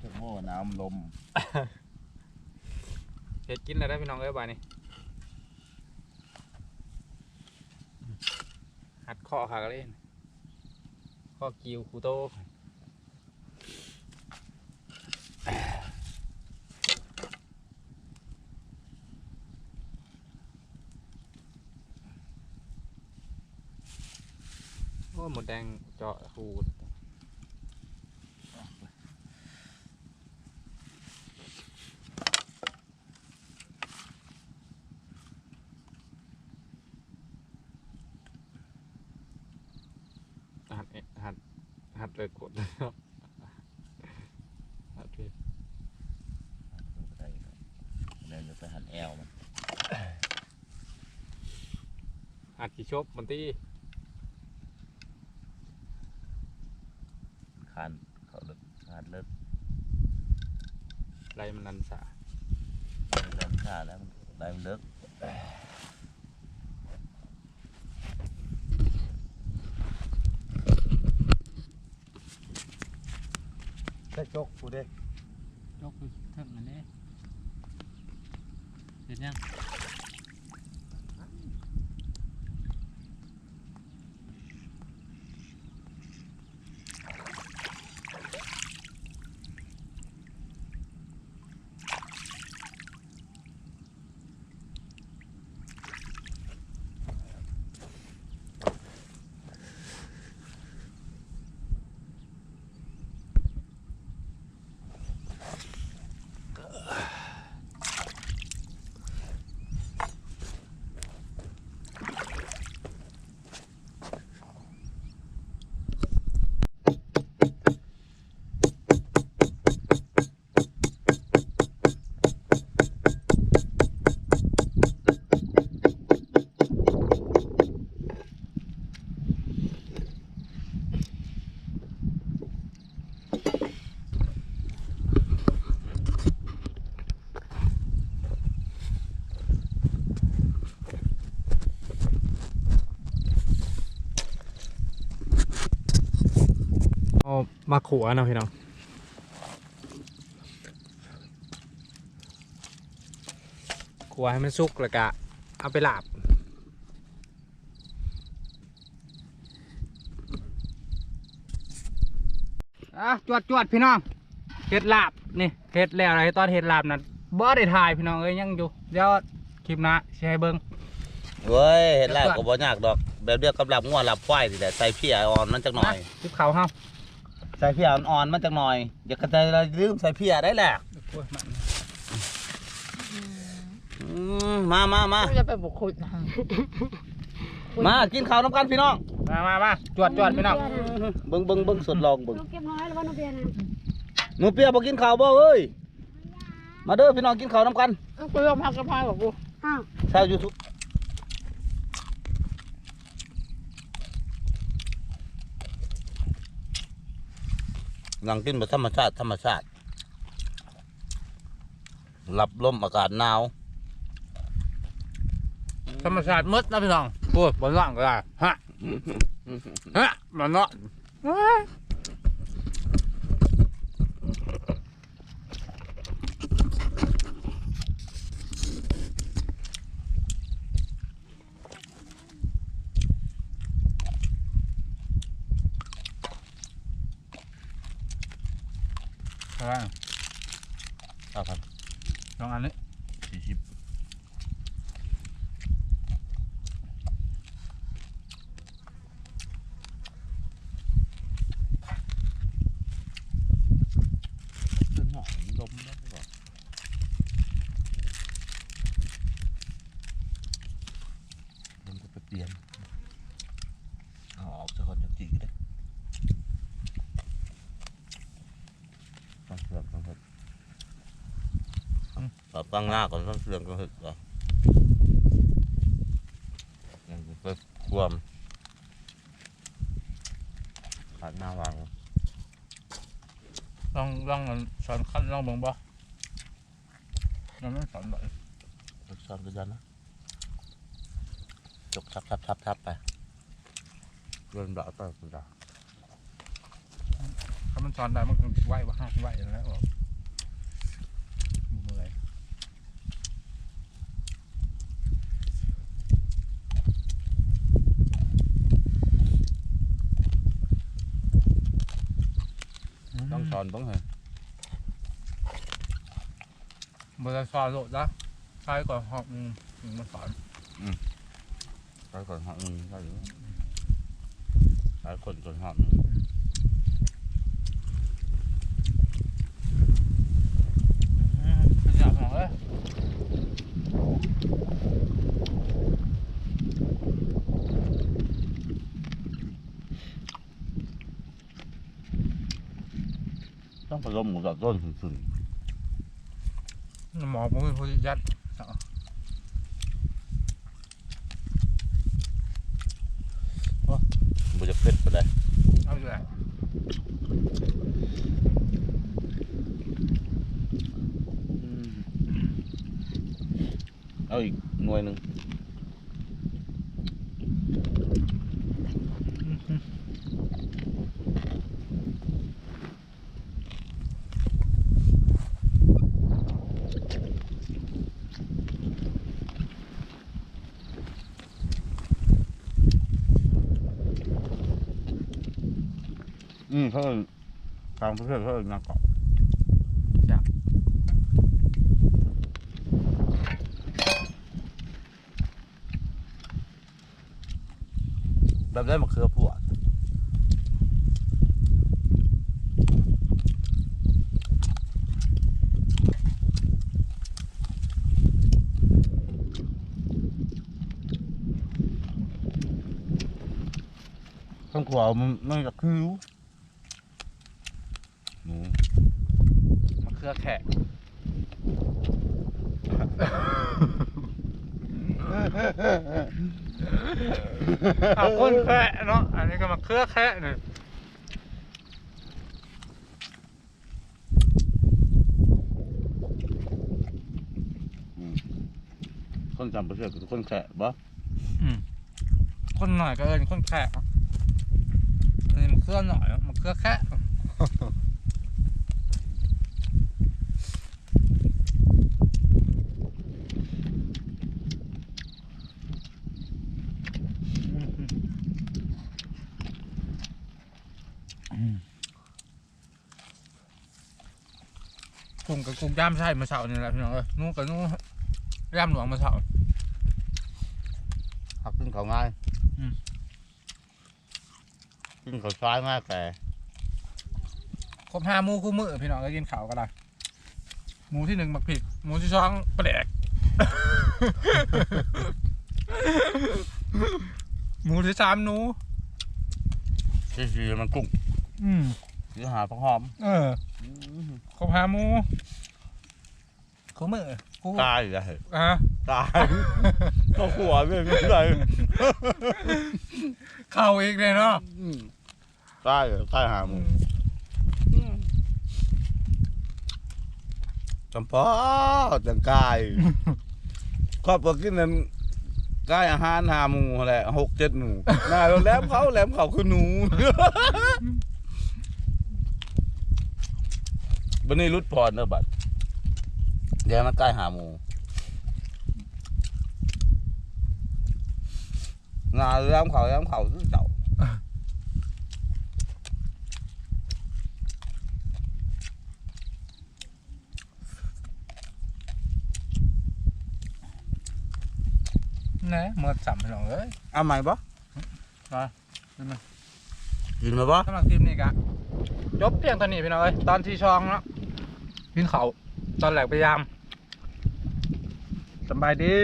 ถึงโม่น้ำลมเฮ็ดกินแล้วได้พี่น้องเอ้ยบายนี่หัดข้อขากันเลยข้อกิวคูโตโอ้หมดแดงเจาะหูหัดเอ๊ะหัด หัดเลยกดเลยครับหัดเลยได้ครับเดินไปหันแอลมันหัดขี่ชบมันตีคานเขาเลิกคานเลิกไรมันนันสาเริ่มชาแล้วได้มันเลิก ได้จกกูเด้ยกคือเทิงอันนี้เห็นยัง มาขัวเนาะพี่น้องขัวให้มันสุกแล้วก็เอาไปลาบอะจวดจวดพี่น้องเห็ดลาบนี่เห็ดแล้วอะไรตอนเห็ดลาบนั่นบ่ได้ถ่ายพี่น้องเอ้ยยังอยู่เดี๋ยวคลิปหน้าสิให้เบิ่งเว้ยเห็นแล้วก็บ่ยากดอกแบบเดียวกับหลับงัวหลับควายนี่แหละใส่เพียอ่อนมันจักหน่อยคลิปเขาวเฮา ใส่เพียอ่อนๆมันจักหน่อยอย่ากระจายลืมใส่เพียได้แหละโอ้ยมันอืมมามามาจะไปบุกคุยนะมากินข้าวน้ำกันพี่น้องมามามาจวดจวดพี่น้องเบิ่งเบิ่งเบิ่งสดลองเบิ่งลูกเก็บน้อยแล้วว่าน้องเบียร์นะหนูเปียบ่กินข้าวบ่เอ้ยมาเด้อพี่น้องกินข้าวน้ำกันกูยอมพักกระเพราบอกกูอ้าวชาวยูทูบ นั่งกินแบบธรรมชาติธรรมชาติหลับลมอากาศหนาว ธรรมชาติหมดนะพี่น้องโอ้ยบนล่างก็ได้ฮะ ฮะมันเนาะ อะไรครับครับลองอันนี้สี่สิบขึ้นหอยลมได้ก่อนลมจะไปเปลี่ยนเอาออกจะคนจะจีได้ต้องเสื่อมต้องเห็ด ตอบตั้งหน้าก่อนต้องเสื่อมต้องเห็ดก่อนยังไปความขาดหน้าวางลองลองอันสอนขั้นลองเบิ่งบ่มันไม่สอนบ่ลูกซ้อนก็ยันนะจกทับทับทับทับไปเดินบ่าไปคุณดาถ้ามันซ้อนได้มันคงไหวว่าห้าไหวแล้วบอกเมื่อย ต้องสอนต้องเหรอเมื่อซ้อนโหลดแล้วใช้ก่อนหอบอืมถึงมาสอน ใช้ก่อนหอมใช่หรือใช้คนก่อนหอม อืมเป็นอย่างของเลย ต้องผสมหมูสับต้นสุนหมอผมเป็นคนยัดๆมันจะเผ็ดไปได้เอาอยู่แหละเอาอีกหน่วยหนึ่ง อืมเขาเอิ้นทางประเทศเขาเอิ้นนักเกาะจ้ะแบบได้มะเขือพวดต้องขวามันมันจะคิ้วหนู มะเขือแขก เอาก้นแคะเนาะ อันนี้ก็มะเขือแคะเนี่ยคนจำประเทศคือคนแขะบ่คนหน่อยก็เอินคนแคะอันนี้มะเขือหน่อยมะเขือแคะ กุ้งกับกุ้งย่ามใช่มาเสานี่แหละพี่น้องเอ้ยนู้นกับนู้นย่ามหลวงมาเสา หักขึ้นเขาง่ายอืมขึ้นเขาซ้ายง่ายแต่ครบห้าหมูคู่มือพี่น้องก็กินข้าวก็ได้หมูที่หนึ่งหมักผิดหมูที่สองแปลกหมูที่สามหนู ที่สี่มันกุ้งอืม ที่หาผักหอมเออครบห้าหมูคู่มือคู่ตายเลยอะตายก็หัวไม่เป็นไรเข้าอีกเลยเนาะตายตายหาหมูจำปาจังกายครอบครัวกินนั้นกายอาหารหาหมูแหละหกเจ็ดหมูน่าแล้วแหลมเขาแหลมเขาคือหนู บันนี้รุดพรเนอะบัดเดี๋ยวมันใกล้หาหมูงานแหลมเขาแหลมเขาคือเจ้านะเมื่อสัมพี่น้องเอ้ยเอาใหม่ปะนั่นนะกินมาปะสำหรับทีมนี้กะจบเพียงเท่านี้พี่น้องเอ้ยตอนที่ช่องเนาะ กินเขาตอนแหลกพยายามสบายดี